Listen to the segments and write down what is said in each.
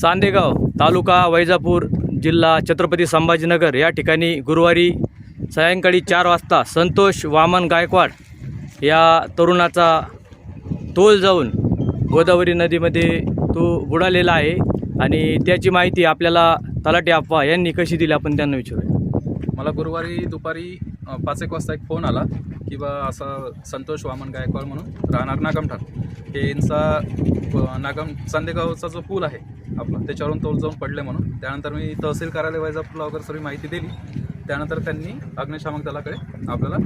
चांदेगाव तालुका वैजापूर जिल्हा छत्रपती संभाजीनगर. या ठिकाणी गुरुवारी सायंकाळी चार वाजता संतोष वामन गायकवाड या तरुणाचा तोल जाऊन गोदावरी नदीमध्ये तो बुडालेला आहे. आणि त्याची माहिती आपल्याला तलाटे अप्पा यांनी कशी दिली आपण त्यांना विचारूया. मला गुरुवारी दुपारी पाच एक वाजता एक फोन आला की बा असा संतोष वामन गायकवाड म्हणून राहणार नागमठाण हे यांचा नागम चांदेगावचा जो पूल आहे आपला त्याच्यावरून तोल जाऊन पडले म्हणून. त्यानंतर मी तहसील कार्यालय वैजापूरला वगैरे सर्व माहिती दिली. त्यानंतर त्यांनी अग्निशामक दलाकडे आपल्याला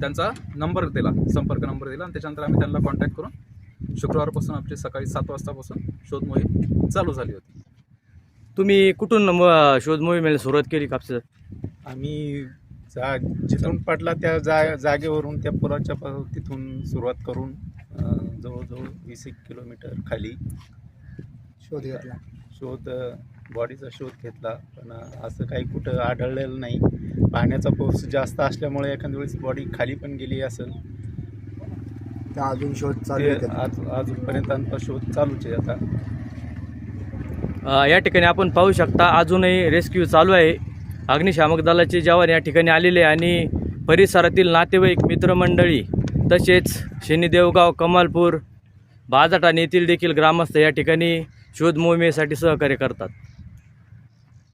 त्यांचा नंबर दिला संपर्क नंबर दिला. आणि त्याच्यानंतर आम्ही त्यांना कॉन्टॅक्ट करून शुक्रवारपासून आमची सकाळी सात वाजतापासून शोध मोहीम चालू झाली होती. तुम्ही कुठून म- शोध मोहिमेला सुरुवात केली कापसा आम्ही जा जिथून पडला त्या जा जागेवरून त्या पुलाच्या प- तिथून सुरुवात करून अं, जवळजवळ वीस एक किलोमीटर खाली शोध घेतला. शोध बॉडीचा शोध घेतला. पण असं काही कुठं आढळलेलं नाही. पाण्याचा पाऊस जास्त असल्यामुळे एखाद्या वेळेस बॉडी खाली पण गेली असेल. त्या अजून शोध चालू ते. आज अजूनपर्यंत आमचा शोध चालूच आहे आता. या ठिकाणी आपण पाहू शकता अजूनही रेस्क्यू चालू आहे. अग्निशामक दलाचे जवान या ठिकाणी आलेले आहे आणि परिसरातील नातेवाईक मित्रमंडळी तसेच शनीदेवगाव कमालपूर बाजाटाने येथील देखील ग्रामस्थ या ठिकाणी शोध मोहिमेसाठी सहकार्य करतात.